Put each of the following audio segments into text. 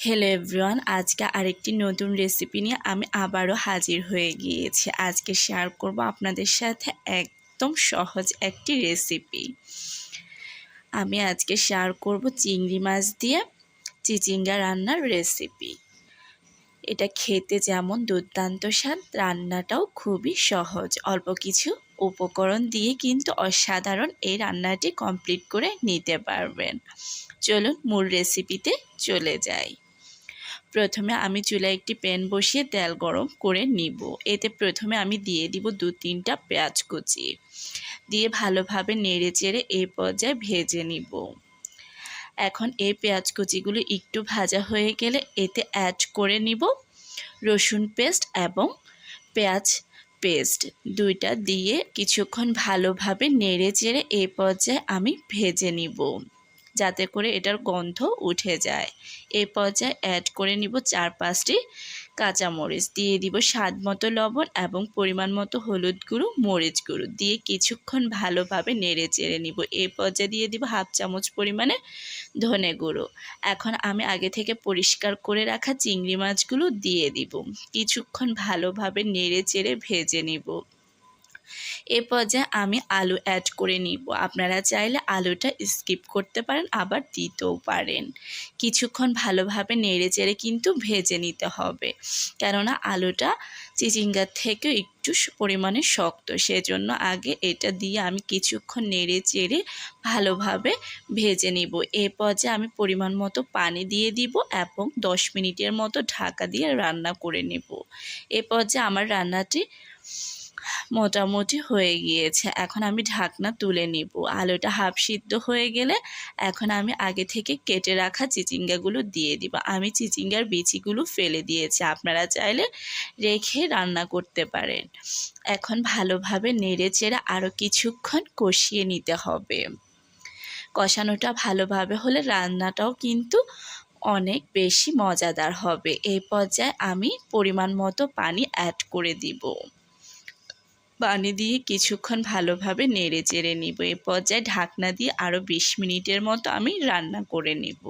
Hello everyone আজকে আরেকটি নতুন রেসিপি নিয়ে আমি আবারও হাজির হয়ে গিয়েছি। আজকে শেয়ার করব আপনাদের সাথে একদম সহজ একটি রেসিপি আমি আজকে শেয়ার করব চিংড়ি মাছ দিয়ে চিচিঙ্গা রান্নার রেসিপি এটা খেতে যেমন দুর্দান্ত স্বাদ, রান্নাটাও খুবই সহজ। অল্প কিছু উপকরণ দিয়ে কিন্তু অসাধারণ এই রান্নাটি কমপ্লিট করে নিতে পারবেন। চলুন মূল রেসিপিতে চলে যাই। প্রথমে আমি চুলায় একটি প্যান বসিয়ে তেল গরম করে নিব। এতে প্রথমে আমি দিয়ে দিব দু তিনটা পেঁয়াজ কুচি। দিয়ে ভালোভাবে নেড়ে চেড়ে এই পর্যায়ে ভেজে নিব। এখন এই পেঁয়াজ কুচিগুলো একটু ভাজা হয়ে গেলে এতে অ্যাড করে নিব রসুন পেস্ট এবং পেঁয়াজ পেস্ট দুইটা দিয়ে কিছুক্ষণ ভালোভাবে নেড়ে চেড়ে এই পর্যায়ে আমি ভেজে নিব। যাতে করে এটার গন্ধ উঠে যায়। এই পর্যায়ে অ্যাড করে নিব চার পাঁচটি কাঁচামরিচ। দিয়ে দিব স্বাদ মতো লবণ এবং পরিমাণ মতো হলুদ গুঁড়ো, মরিচ গুঁড়ো। দিয়ে কিছুক্ষণ ভালোভাবে নেড়ে চেড়ে নিব। এই পর্যায়ে দিয়ে দিব হাফ চামচ পরিমাণে ধনে গুঁড়ো। এখন আমি আগে থেকে পরিষ্কার করে রাখা চিংড়ি মাছগুলো দিয়ে দিব। কিছুক্ষণ ভালোভাবে নেড়ে চেড়ে ভেজে নিব। এ পর্যায়ে আমি আলু অ্যাড করে নিব। আপনারা চাইলে আলুটা স্কিপ করতে পারেন, আবার দিতেও পারেন। কিছুক্ষণ ভালোভাবে নেড়ে চেড়ে কিন্তু ভেজে নিতে হবে। কেননা আলুটা চিচিঙ্গার থেকে একটু পরিমাণে শক্ত, সেজন্য আগে এটা দিয়ে আমি কিছুক্ষণ নেড়ে চেড়ে ভালোভাবে ভেজে নিব। এ পর্যায়ে আমি পরিমাণ মতো পানি দিয়ে দিব এবং দশ মিনিটের মতো ঢাকা দিয়ে রান্না করে নেব। এ পর্যায়ে আমার রান্নাটি মোটামুটি হয়ে গিয়েছে। এখন আমি ঢাকনা তুলে নিব। আলুটা হাফ সিদ্ধ হয়ে গেলে এখন আমি আগে থেকে কেটে রাখা চিচিঙ্গাগুলো দিয়ে দিব। আমি চিচিঙ্গার বিচিগুলো ফেলে দিয়েছি। আপনারা চাইলে রেখে রান্না করতে পারেন। এখন ভালোভাবে নেড়ে চেড়ে আরও কিছুক্ষণ কষিয়ে নিতে হবে। কষানোটা ভালোভাবে হলে রান্নাটাও কিন্তু অনেক বেশি মজাদার হবে। এই পর্যায়ে আমি পরিমাণ মতো পানি অ্যাড করে দিব। পানি দিয়ে কিছুক্ষণ ভালোভাবে নেড়ে চেড়ে নিব। এ পর্যায়ে ঢাকনা দিয়ে আরও বিশ মিনিটের মতো আমি রান্না করে নিব।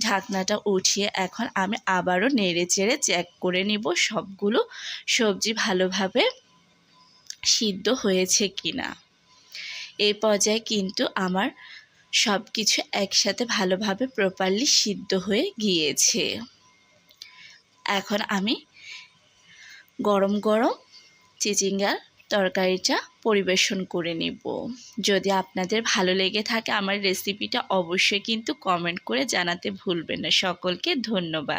ঢাকনাটা উঠিয়ে এখন আমি আবারও নেড়ে চেড়ে চেক করে নিব সবগুলো সবজি ভালোভাবে সিদ্ধ হয়েছে কিনা। এই পর্যায়ে কিন্তু আমার সব কিছু একসাথে ভালোভাবে প্রপারলি সিদ্ধ হয়ে গিয়েছে। এখন আমি গরম গরম চিচিঙ্গার তরকারিটা পরিবেশন করে নেব। যদি আপনাদের ভালো লেগে থাকে আমার রেসিপিটা অবশ্যই কিন্তু কমেন্ট করে জানাতে ভুলবেন না। সকলকে ধন্যবাদ।